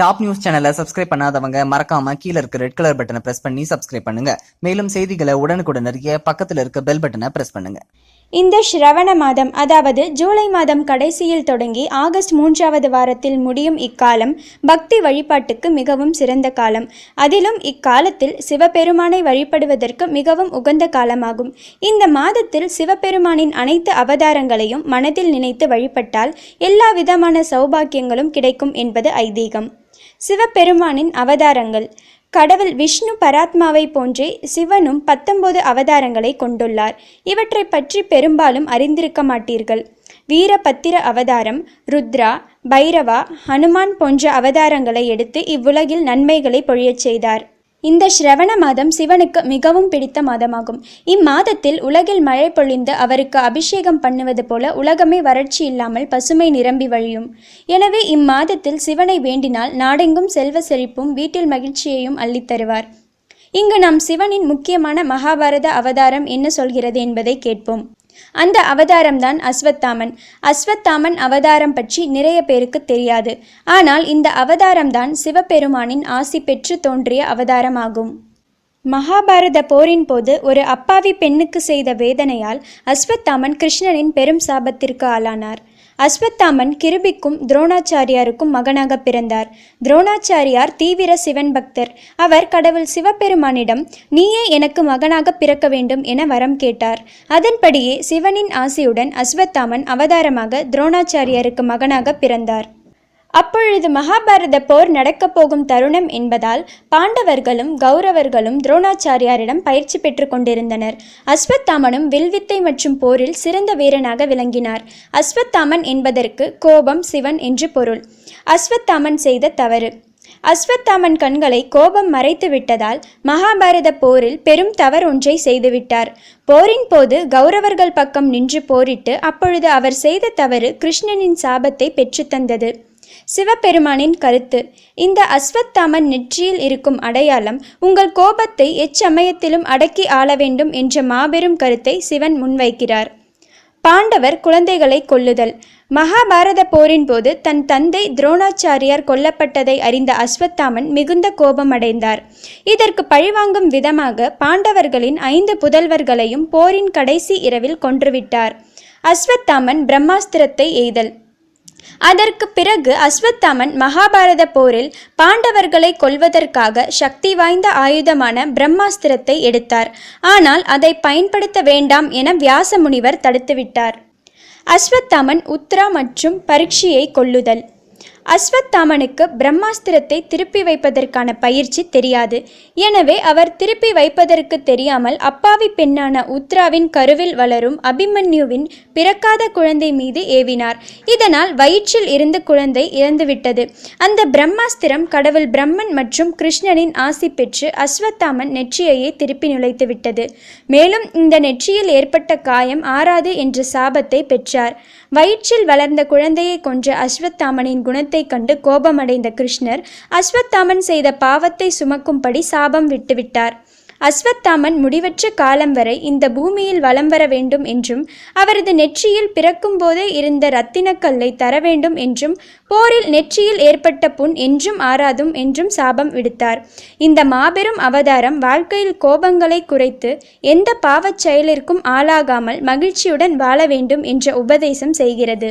Top news சேனலை subscribe பண்ணாதவங்க மறக்காம கீழே இருக்க ரெட் கலர் பட்டனை பிரஸ் பண்ணி சப்ஸ்கிரைப் பண்ணுங்க. மேலும் செய்திகளை உடனுக்குடன் அறிய பக்கத்தில் இருக்க பெல் பட்டனை பிரஸ் பண்ணுங்க. இந்த ஸ்ரவண மாதம் அதாவது ஜூலை மாதம் கடைசியில் தொடங்கி ஆகஸ்ட் மூன்றாவது வாரத்தில் முடியும் இக்காலம் பக்தி வழிபாட்டுக்கு மிகவும் சிறந்த காலம். அதிலும் இக்காலத்தில் சிவபெருமானை வழிபடுவதற்கு மிகவும் உகந்த காலமாகும். இந்த மாதத்தில் சிவபெருமானின் அனைத்து அவதாரங்களையும் மனதில் நினைத்து வழிபட்டால் எல்லா விதமான சௌபாக்கியங்களும் கிடைக்கும் என்பது ஐதீகம். சிவபெருமானின் அவதாரங்கள். கடவுள் விஷ்ணு பராத்மாவை போன்றே சிவனும் பத்தொன்பது அவதாரங்களை கொண்டுள்ளார். இவற்றை பற்றி பெரும்பாலும் அறிந்திருக்க மாட்டீர்கள். வீரபத்திர அவதாரம் ருத்ரா பைரவா ஹனுமான் போன்ற அவதாரங்களை எடுத்து இவ்வுலகில் நன்மைகளை பொழியச் செய்தார். இந்த ஸ்ரவண மாதம் சிவனுக்கு மிகவும் பிடித்த மாதமாகும். இம்மாதத்தில் உலகில் மழை பொழிந்து அவருக்கு அபிஷேகம் பண்ணுவது போல உலகமே வறட்சி இல்லாமல் பசுமை நிரம்பி வழியும். எனவே இம்மாதத்தில் சிவனை வேண்டினால் நாடெங்கும் செல்வ செழிப்பும் வீட்டில் மகிழ்ச்சியையும் அள்ளித்தருவார் இங்கு நாம் சிவனின் முக்கியமான மகாபாரத அவதாரம் என்ன சொல்கிறது என்பதை கேட்போம். அந்த அவதாரம்தான் அஸ்வத்தாமன். அஸ்வத்தாமன் அவதாரம் பற்றி நிறைய பேருக்கு தெரியாது. ஆனால் இந்த அவதாரம்தான் சிவபெருமானின் ஆசி பெற்று தோன்றிய அவதாரமாகும். மகாபாரத போரின் போது ஒரு அப்பாவி பெண்ணுக்கு செய்த வேதனையால் அஸ்வத்தாமன் கிருஷ்ணனின் பெரும் சாபத்திற்கு ஆளானார். அஸ்வத்தாமன் கிருபிக்கும் துரோணாச்சாரியாருக்கும் மகனாக பிறந்தார். துரோணாச்சாரியார் தீவிர சிவன் பக்தர். அவர் கடவுள் சிவபெருமானிடம் நீயே எனக்கு மகனாக பிறக்க வேண்டும் என வரம் கேட்டார். அதன்படியே சிவனின் ஆசையுடன் அஸ்வத்தாமன் அவதாரமாக துரோணாச்சாரியாருக்கு மகனாக பிறந்தார். அப்பொழுது மகாபாரத போர் நடக்கப் போகும் தருணம் என்பதால் பாண்டவர்களும் கௌரவர்களும் துரோணாச்சாரியாரிடம் பயிற்சி பெற்று கொண்டிருந்தனர். அஸ்வத்தாமனும் வில்வித்தை மற்றும் போரில் சிறந்த வீரனாக விளங்கினார். அஸ்வத்தாமன் என்பதற்கு கோபம் சிவன் என்று பொருள். அஸ்வத்தாமன் செய்த தவறு. அஸ்வத்தாமன் கண்களை கோபம் மறைத்து விட்டதால் மகாபாரத போரில் பெரும் தவறு ஒன்றை செய்துவிட்டார் போரின் போது கௌரவர்கள் பக்கம் நின்று போரிட்டு அப்பொழுது அவர் செய்த தவறு கிருஷ்ணனின் சாபத்தை பெற்றுத்தந்தது சிவபெருமானின் கருத்து இந்த அஸ்வத்தாமன் நெற்றியில் இருக்கும் அடையாளம் உங்கள் கோபத்தை எச்சமயத்திலும் அடக்கி ஆள வேண்டும் என்ற மாபெரும் கருத்தை சிவன் முன்வைக்கிறார். பாண்டவர் குழந்தைகளை கொல்லுதல். மகாபாரத போரின் போது தன் தந்தை துரோணாச்சாரியார் கொல்லப்பட்டதை அறிந்த அஸ்வத்தாமன் மிகுந்த கோபமடைந்தார். இதற்கு பழிவாங்கும் விதமாக பாண்டவர்களின் ஐந்து புதல்வர்களையும் போரின் கடைசி இரவில் கொன்றுவிட்டார். அஸ்வத்தாமன் பிரம்மாஸ்திரத்தை எய்தல். அதற்கு பிறகு அஸ்வத்தாமன் மகாபாரத போரில் பாண்டவர்களை கொல்வதற்காக சக்தி வாய்ந்த ஆயுதமான பிரம்மாஸ்திரத்தை எடுத்தார். ஆனால் அதை பயன்படுத்த வேண்டாம் என வியாச முனிவர் தடுத்துவிட்டார். அஸ்வத்தாமன் உத்ரா மற்றும் பரீட்சியை கொல்லுதல். அஸ்வத்தாமனுக்கு பிரம்மாஸ்திரத்தை திருப்பி வைப்பதற்கான பயிற்சி தெரியாது. எனவே அவர் திருப்பி வைப்பதற்கு தெரியாமல் அப்பாவி பெண்ணான உத்ராவின் கருவில் வளரும் அபிமன்யுவின் பிறக்காத குழந்தை மீது ஏவினார். இதனால் வயிற்றில் இருந்த குழந்தை இறந்துவிட்டது. அந்த பிரம்மாஸ்திரம் கடவுள் பிரம்மன் மற்றும் கிருஷ்ணனின் ஆசி பெற்று அஸ்வத்தாமன் நெற்றியையே திருப்பி நுழைத்து விட்டது மேலும் இந்த நெற்றியில் ஏற்பட்ட காயம் ஆறாது என்ற சாபத்தை பெற்றார். வயிற்றில் வளர்ந்த குழந்தையை கொன்ற அஸ்வத்தாமனின் குணத்தை கண்டு கோபமடைந்த கிருஷ்ணர் அஸ்வத்தாமன் செய்த பாவத்தை சுமக்கும்படி சாபம் விட்டுவிட்டார். அஸ்வத்தாமன் முடிவற்ற காலம் வரை இந்த பூமியில் வலம் வர வேண்டும் என்றும் அவரது நெற்றியில் பிறக்கும்போதே இருந்த இரத்தினக்கல்லை தர வேண்டும் என்றும் போரில் நெற்றியில் ஏற்பட்ட புண் என்றும் ஆறாதும் என்றும் சாபம் விடுத்தார். இந்த மாபெரும் அவதாரம் வாழ்க்கையில் கோபங்களை குறைத்து எந்த பாவச் செயலிற்கும் ஆளாகாமல் மகிழ்ச்சியுடன் வாழ வேண்டும் என்ற உபதேசம் செய்கிறது.